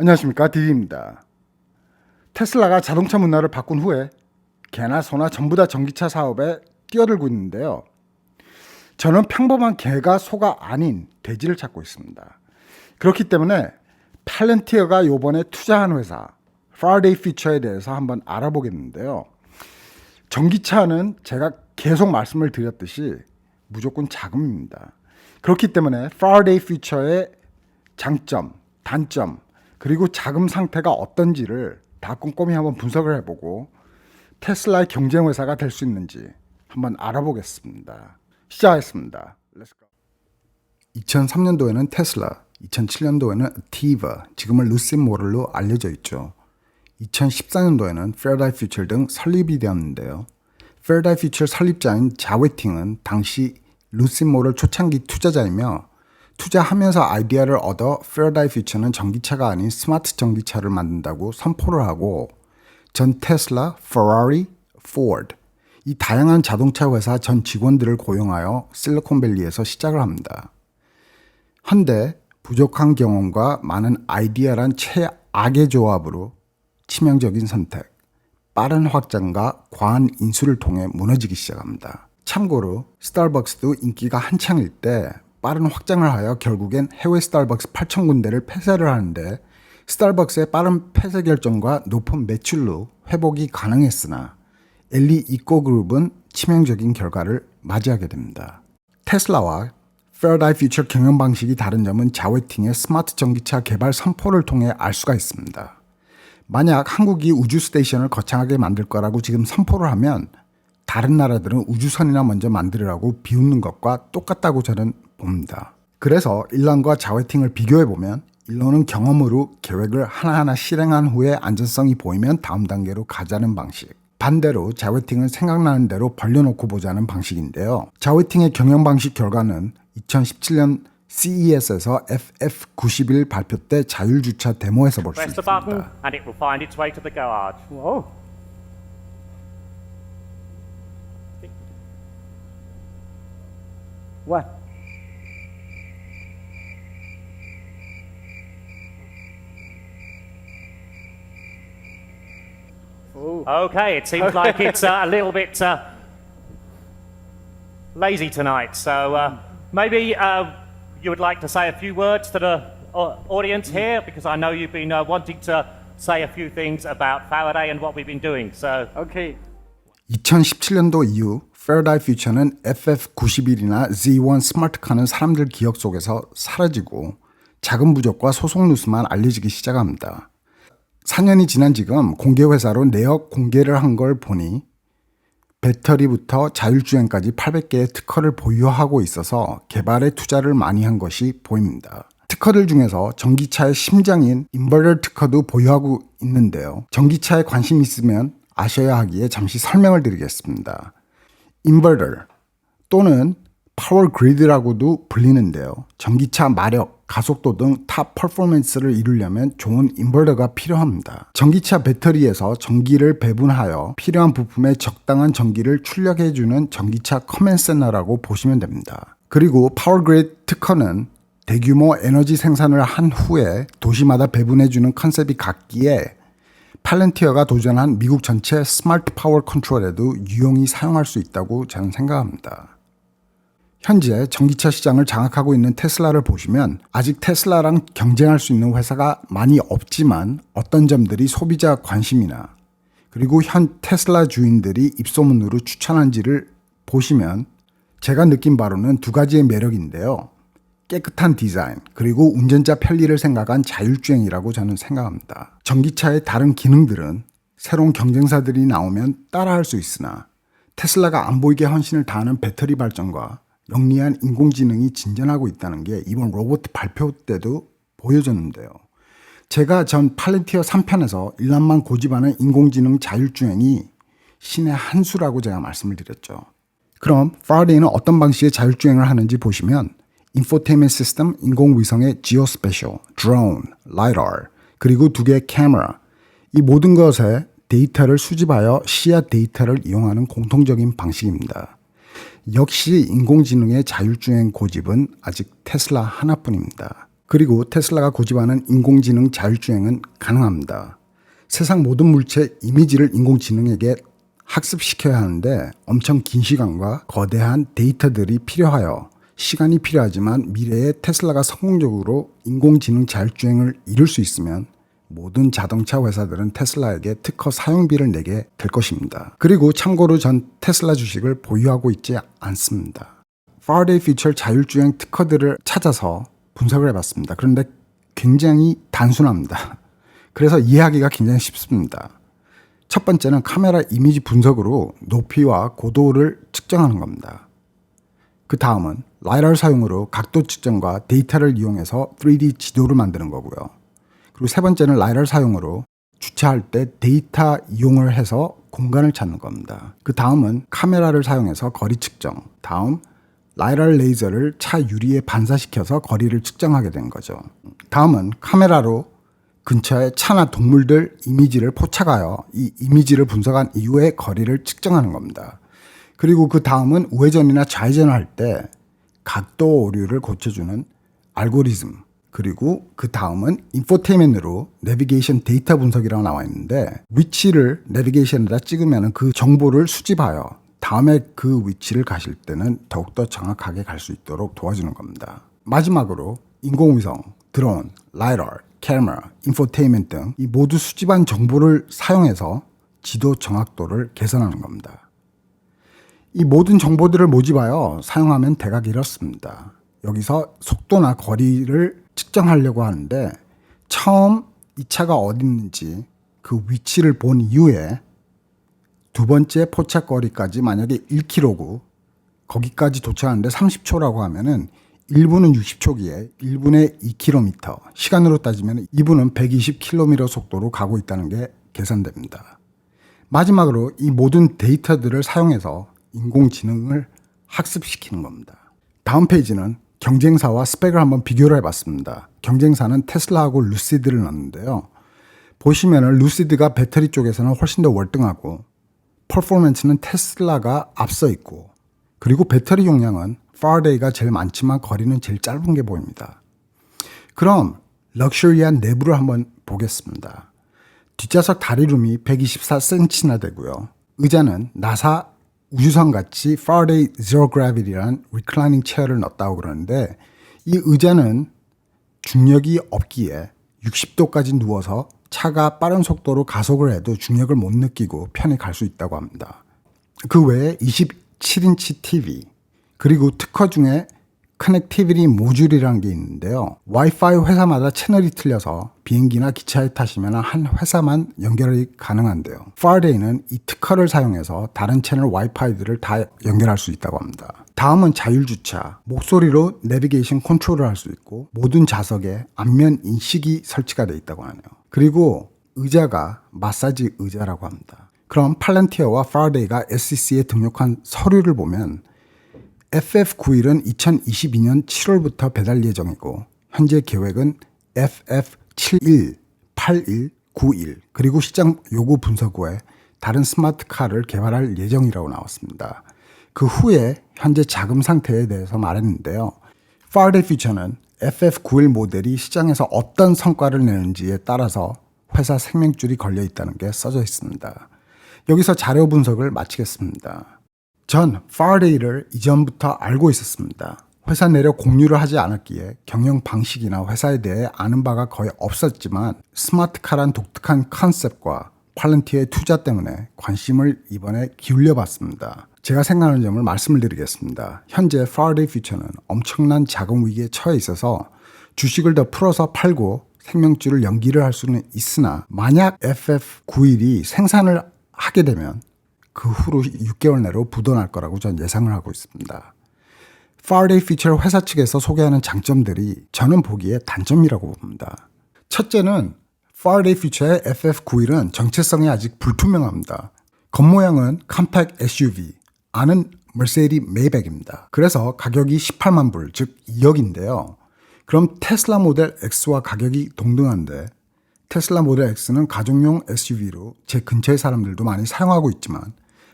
안녕하십니까 디디입니다. 테슬라가 자동차 문화를 바꾼 후에 개나 소나 전부 다 전기차 사업에 뛰어들고 있는데요. 저는 평범한 개가 소가 아닌 돼지를 찾고 있습니다. 그렇기 때문에 팔렌티어가 요번에 투자한 회사 파라데이 피처에 대해서 한번 알아보겠는데요. 전기차는 제가 계속 말씀을 드렸듯이 무조건 자금입니다. 그렇기 때문에 파라데이 피처의 장점, 단점, 그리고 자금 상태가 어떤지를 다 꼼꼼히 한번 분석을 해보고 테슬라의 경쟁 회사가 될 수 있는지 한번 알아보겠습니다. 시작하겠습니다. Let's go. 2003년도에는 테슬라, 2007년도에는 티바, 지금은 루신 모델로 알려져 있죠. 2014년도에는 페어다이 퓨처 등 설립이 되었는데요. 페어다이 퓨처 설립자인 자웨팅은 당시 루신 모델 초창기 투자자이며 투자하면서 아이디어를 얻어 페어다이 퓨처는 전기차가 아닌 스마트 전기차를 만든다고 선포를 하고 전 테슬라, 페라리, 포드 이 다양한 자동차 회사 전 직원들을 고용하여 실리콘밸리에서 시작을 합니다. 헌데 부족한 경험과 많은 아이디어란 최악의 조합으로 치명적인 선택, 빠른 확장과 과한 인수를 통해 무너지기 시작합니다. 참고로 스타벅스도 인기가 한창일 때 빠른 확장을 하여 결국엔 해외 스타벅스 8천 군데를 폐쇄를 하는데 스타벅스의 빠른 폐쇄 결정과 높은 매출로 회복이 가능했으나 엘리 이코 그룹은 치명적인 결과를 맞이하게 됩니다. 테슬라와 페어다이 퓨처 경영 방식이 다른 점은 자웨팅의 스마트 전기차 개발 선포를 통해 알 수가 있습니다. 만약 한국이 우주 스테이션을 거창하게 만들 거라고 지금 선포를 하면 다른 나라들은 우주선이나 먼저 만들으라고 비웃는 것과 똑같다고 저는 봅니다. 그래서 일론과 자웨팅을 비교해 보면 일론은 경험으로 계획을 하나하나 실행한 후에 안전성이 보이면 다음 단계로 가자는 방식. 반대로 자웨팅은 생각나는 대로 벌려놓고 보자는 방식인데요. 자웨팅의 경영 방식 결과는 2017년 CES에서 FF91 발표 때 자율주차 데모에서 볼 수 있습니다 it will find its way to the garage. Whoa. What? Oh. Okay, it seems like it's uh, a little bit uh, lazy tonight. So uh, maybe uh, you would like to say a few words to the uh, audience here because I know you've been uh, wanting to say a few things about Faraday and what we've been doing. So Okay. 2017년도 이후 페어다이 퓨처는 FF91이나 Z1 스마트카는 사람들 기억 속에서 사라지고 자금 부족과 소송 뉴스만 알려지기 시작합니다. 4년이 지난 지금 공개 회사로 내역 공개를 한 걸 보니 배터리부터 자율주행까지 800개의 특허를 보유하고 있어서 개발에 투자를 많이 한 것이 보입니다. 특허들 중에서 전기차의 심장인 인버터 특허도 보유하고 있는데요. 전기차에 관심 있으면 아셔야 하기에 잠시 설명을 드리겠습니다. 인버터 또는 파워 그리드라고도 불리는데요. 전기차 마력, 가속도 등 탑 퍼포먼스를 이루려면 좋은 인버터가 필요합니다. 전기차 배터리에서 전기를 배분하여 필요한 부품에 적당한 전기를 출력해주는 전기차 커맨 센터라고 보시면 됩니다. 그리고 파워 그리드 특허는 대규모 에너지 생산을 한 후에 도시마다 배분해주는 컨셉이 같기에 팔렌티어가 도전한 미국 전체 스마트 파워 컨트롤에도 유용히 사용할 수 있다고 저는 생각합니다. 현재 전기차 시장을 장악하고 있는 테슬라를 보시면 아직 테슬라랑 경쟁할 수 있는 회사가 많이 없지만 어떤 점들이 소비자 관심이나 그리고 현 테슬라 주인들이 입소문으로 추천한지를 보시면 제가 느낀 바로는 두 가지의 매력인데요. 깨끗한 디자인, 그리고 운전자 편리를 생각한 자율주행이라고 저는 생각합니다. 전기차의 다른 기능들은 새로운 경쟁사들이 나오면 따라할 수 있으나 테슬라가 안 보이게 헌신을 다하는 배터리 발전과 영리한 인공지능이 진전하고 있다는 게 이번 로봇 발표 때도 보여졌는데요. 제가 전 팔렌티어 3편에서 일란만 고집하는 인공지능 자율주행이 신의 한 수라고 제가 말씀을 드렸죠. 그럼 파라데이는 어떤 방식의 자율주행을 하는지 보시면 인포테인먼트 시스템, 인공위성의 지오스페셜, 드론, 라이더, 그리고 두 개의 카메라 이 모든 것에 데이터를 수집하여 시야 데이터를 이용하는 공통적인 방식입니다. 역시 인공지능의 자율주행 고집은 아직 테슬라 하나뿐입니다. 그리고 테슬라가 고집하는 인공지능 자율주행은 가능합니다. 세상 모든 물체 이미지를 인공지능에게 학습시켜야 하는데 엄청 긴 시간과 거대한 데이터들이 필요하여 시간이 필요하지만 미래에 테슬라가 성공적으로 인공지능 자율주행을 이룰 수 있으면 모든 자동차 회사들은 테슬라에게 특허 사용비를 내게 될 것입니다. 그리고 참고로 전 테슬라 주식을 보유하고 있지 않습니다. Faraday Future 자율주행 특허들을 찾아서 분석을 해봤습니다. 그런데 굉장히 단순합니다. 그래서 이해하기가 굉장히 쉽습니다. 첫 번째는 카메라 이미지 분석으로 높이와 고도를 측정하는 겁니다. 그 다음은 라이다를 사용으로 각도 측정과 데이터를 이용해서 3D 지도를 만드는 거고요. 그리고 세 번째는 라이다를 사용으로 주차할 때 데이터 이용을 해서 공간을 찾는 겁니다. 그 다음은 카메라를 사용해서 거리 측정. 다음 라이달 레이저를 차 유리에 반사시켜서 거리를 측정하게 된 거죠. 다음은 카메라로 근처에 차나 동물들 이미지를 포착하여 이 이미지를 분석한 이후에 거리를 측정하는 겁니다. 그리고 그 다음은 우회전이나 좌회전을 할 때 각도 오류를 고쳐주는 알고리즘. 그리고 그 다음은 인포테인먼트로 내비게이션 데이터 분석이라고 나와 있는데 위치를 내비게이션에다 찍으면 그 정보를 수집하여 다음에 그 위치를 가실 때는 더욱더 정확하게 갈 수 있도록 도와주는 겁니다. 마지막으로 인공위성, 드론, 라이더, 카메라, 인포테인먼트 등 이 모두 수집한 정보를 사용해서 지도 정확도를 개선하는 겁니다. 이 모든 정보들을 모집하여 사용하면 대각이 이렇습니다. 여기서 속도나 거리를 측정하려고 하는데 처음 이 차가 어디 있는지 그 위치를 본 이후에 두 번째 포착거리까지 만약에 1km고 거기까지 도착하는데 30초라고 하면은 1분은 60초기에 1분에 2km 시간으로 따지면 2분은 120km 속도로 가고 있다는 게 계산됩니다. 마지막으로 이 모든 데이터들을 사용해서 인공지능을 학습시키는 겁니다. 다음 페이지는 경쟁사와 스펙을 한번 비교를 해봤습니다. 경쟁사는 테슬라하고 루시드를 넣었는데요. 보시면은 루시드가 배터리 쪽에서는 훨씬 더 월등하고 퍼포먼스는 테슬라가 앞서 있고 그리고 배터리 용량은 파라데이가 제일 많지만 거리는 제일 짧은 게 보입니다. 그럼 럭셔리한 내부를 한번 보겠습니다. 뒷좌석 다리룸이 124cm나 되고요. 의자는 나사 우주선 같이 Faraday Zero Gravity라는 리클라이닝 체어를 넣었다고 그러는데 이 의자는 중력이 없기에 60도까지 누워서 차가 빠른 속도로 가속을 해도 중력을 못 느끼고 편히 갈 수 있다고 합니다. 그 외에 27인치 TV 그리고 특허 중에 커넥티비티 모듈이라는 게 있는데요. 와이파이 회사마다 채널이 틀려서 비행기나 기차에 타시면 한 회사만 연결이 가능한데요. 파라데이는 이 특허를 사용해서 다른 채널 와이파이들을 다 연결할 수 있다고 합니다. 다음은 자율주차. 목소리로 내비게이션 컨트롤을 할 수 있고 모든 좌석에 안면 인식이 설치가 되어 있다고 하네요. 그리고 의자가 마사지 의자라고 합니다. 그럼 팔란티어와 파라데이가 SEC에 등록한 서류를 보면 FF91은 2022년 7월부터 배달 예정이고 현재 계획은 FF71, 81, 91 그리고 시장 요구 분석 후에 다른 스마트카를 개발할 예정이라고 나왔습니다. 그 후에 현재 자금 상태에 대해서 말했는데요. Faraday Future는 FF91 모델이 시장에서 어떤 성과를 내는지에 따라서 회사 생명줄이 걸려 있다는 게 써져 있습니다. 여기서 자료 분석을 마치겠습니다. 전 파라데이를 이전부터 알고 있었습니다. 회사 내려 공유를 하지 않았기에 경영 방식이나 회사에 대해 아는 바가 거의 없었지만 스마트카란 독특한 컨셉과 팔런티의 투자 때문에 관심을 이번에 기울여 봤습니다. 제가 생각하는 점을 말씀을 드리겠습니다. 현재 파라데이 퓨처는 엄청난 자금 위기에 처해 있어서 주식을 더 풀어서 팔고 생명줄을 연기를 할 수는 있으나 만약 FF91이 생산을 하게 되면 그 후로 6개월 내로 부도날 거라고 전 예상을 하고 있습니다. Faraday Future 회사 측에서 소개하는 장점들이 저는 보기에 단점이라고 봅니다. 첫째는 Faraday Future의 FF91은 정체성이 아직 불투명합니다. 겉모양은 컴팩 SUV, 안은 머세디 메이백입니다. 그래서 가격이 18만 불, 즉 2억인데요. 그럼 테슬라 모델 X와 가격이 동등한데 테슬라 모델 X는 가족용 SUV로 제 근처의 사람들도 많이 사용하고 있지만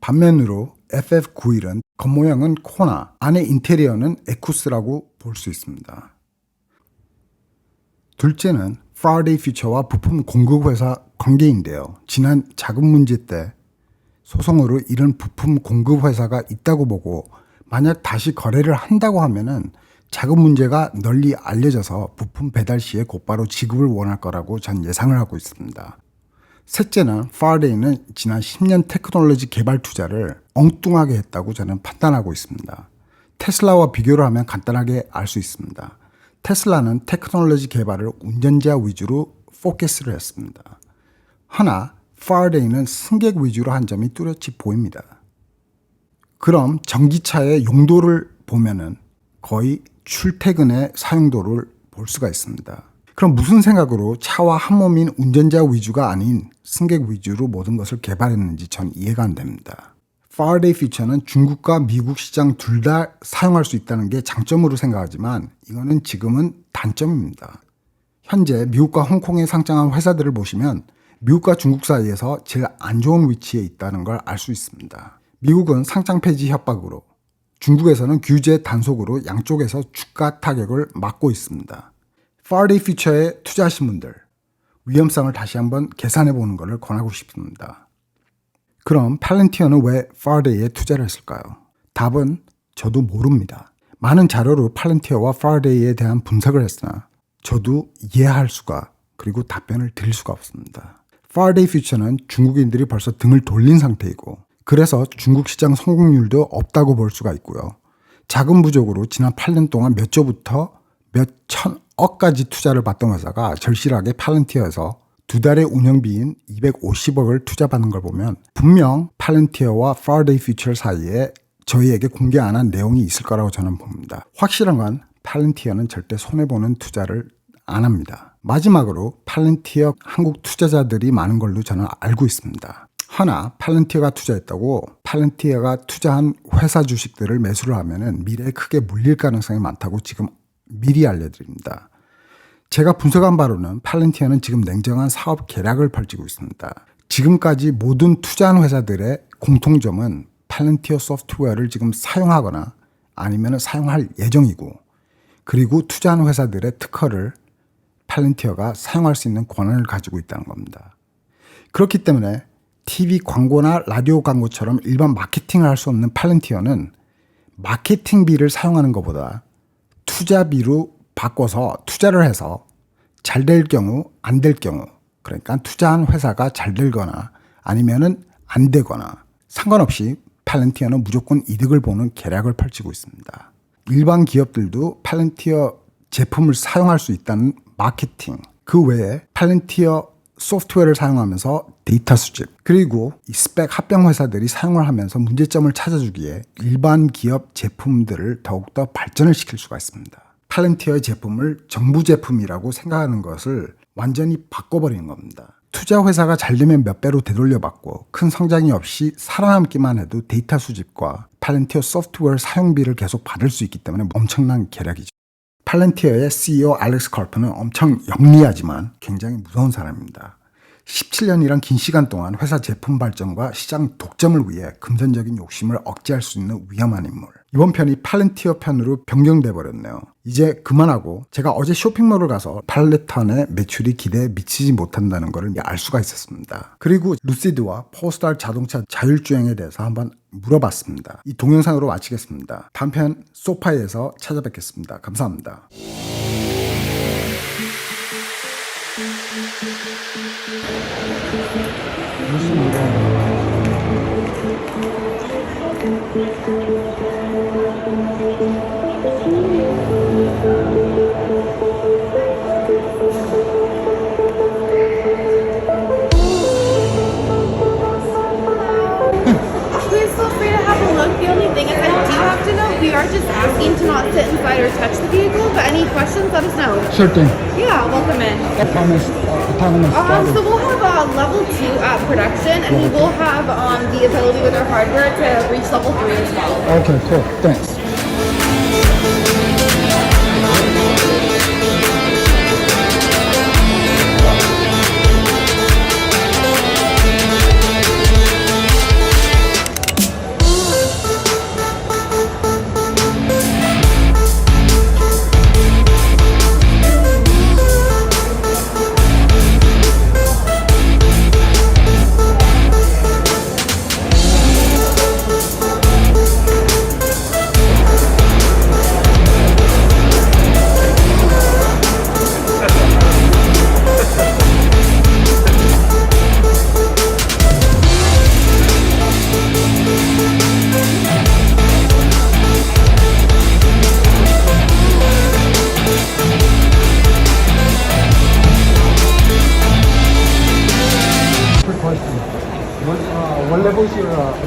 반면으로 FF91은 겉모양은 코나, 안의 인테리어는 에쿠스라고 볼 수 있습니다. 둘째는 Faraday Future와 부품 공급 회사 관계인데요. 지난 자금 문제 때 소송으로 이런 부품 공급 회사가 있다고 보고 만약 다시 거래를 한다고 하면은 자금 문제가 널리 알려져서 부품 배달 시에 곧바로 지급을 원할 거라고 전 예상을 하고 있습니다. 셋째는 파라데이는 지난 10년 테크놀로지 개발 투자를 엉뚱하게 했다고 저는 판단하고 있습니다. 테슬라와 비교를 하면 간단하게 알 수 있습니다. 테슬라는 테크놀로지 개발을 운전자 위주로 포커스를 했습니다. 하나 파라데이는 승객 위주로 한 점이 뚜렷이 보입니다. 그럼 전기차의 용도를 보면은 거의 출퇴근의 사용도를 볼 수가 있습니다. 그럼 무슨 생각으로 차와 한 몸인 운전자 위주가 아닌 승객 위주로 모든 것을 개발했는지 전 이해가 안 됩니다. Faraday Future는 중국과 미국 시장 둘 다 사용할 수 있다는 게 장점으로 생각하지만 이거는 지금은 단점입니다. 현재 미국과 홍콩에 상장한 회사들을 보시면 미국과 중국 사이에서 제일 안 좋은 위치에 있다는 걸 알 수 있습니다. 미국은 상장 폐지 협박으로, 중국에서는 규제 단속으로 양쪽에서 주가 타격을 막고 있습니다. Faraday Future에 투자하신 분들 위험성을 다시 한번 계산해 보는 것을 권하고 싶습니다. 그럼 팔렌티어는 왜 Faraday에 투자를 했을까요? 답은 저도 모릅니다. 많은 자료로 팔렌티어와 Faraday에 대한 분석을 했으나 저도 이해할 수가 그리고 답변을 드릴 수가 없습니다. Faraday Future는 중국인들이 벌써 등을 돌린 상태이고 그래서 중국 시장 성공률도 없다고 볼 수가 있고요. 자금 부족으로 지난 8년 동안 몇 조부터 몇 천 억까지 투자를 받던 회사가 절실하게 팔렌티어에서 두 달의 운영비인 250억을 투자받는 걸 보면 분명 팔렌티어와 Faraday Future 사이에 저희에게 공개 안 한 내용이 있을 거라고 저는 봅니다. 확실한 건 팔렌티어는 절대 손해보는 투자를 안 합니다. 마지막으로 팔렌티어 한국 투자자들이 많은 걸로 저는 알고 있습니다. 하나, 팔렌티어가 투자했다고 팔렌티어가 투자한 회사 주식들을 매수를 하면은 미래에 크게 물릴 가능성이 많다고 지금 미리 알려드립니다. 제가 분석한 바로는 팔렌티어는 지금 냉정한 사업 계략을 펼치고 있습니다. 지금까지 모든 투자한 회사들의 공통점은 팔렌티어 소프트웨어를 지금 사용하거나 아니면 사용할 예정이고 그리고 투자한 회사들의 특허를 팔렌티어가 사용할 수 있는 권한을 가지고 있다는 겁니다. 그렇기 때문에 TV 광고나 라디오 광고처럼 일반 마케팅을 할 수 없는 팔렌티어는 마케팅비를 사용하는 것보다 투자비로 바꿔서 투자를 해서 잘 될 경우, 안 될 경우, 그러니까 투자한 회사가 잘 되거나 아니면은 안 되거나 상관없이 팔렌티어는 무조건 이득을 보는 계략을 펼치고 있습니다. 일반 기업들도 팔렌티어 제품을 사용할 수 있다는 마케팅, 그 외에 팔렌티어 소프트웨어를 사용하면서 데이터 수집, 그리고 이 스펙 합병 회사들이 사용을 하면서 문제점을 찾아주기에 일반 기업 제품들을 더욱더 발전을 시킬 수가 있습니다. 팔렌티어의 제품을 정부 제품이라고 생각하는 것을 완전히 바꿔버리는 겁니다. 투자 회사가 잘 되면 몇 배로 되돌려 받고 큰 성장이 없이 살아남기만 해도 데이터 수집과 팔렌티어 소프트웨어 사용비를 계속 받을 수 있기 때문에 엄청난 계략이죠. 팔렌티어의 CEO 알렉스 컬프는 엄청 영리하지만 굉장히 무서운 사람입니다. 17년이란 긴 시간 동안 회사 제품 발전과 시장 독점을 위해 금전적인 욕심을 억제할 수 있는 위험한 인물. 이번 편이 팔렌티어 편으로 변경돼 버렸네요. 이제 그만하고 제가 어제 쇼핑몰을 가서 팔레턴의 매출이 기대에 미치지 못한다는 것을 알 수가 있었습니다. 그리고 루시드와 포스탈 자동차 자율주행에 대해서 한번 물어봤습니다. 이 동영상으로 마치겠습니다. 다음 편 소파에서 찾아뵙겠습니다. 감사합니다. Please asking to not sit inside or touch the vehicle, but any questions, let us know. Sure thing. Yeah, welcome in. Autonomous, autonomous Um, so we'll have uh, level two at production, and we will have um, the ability with our hardware to reach level three as well. Okay, cool. Thanks.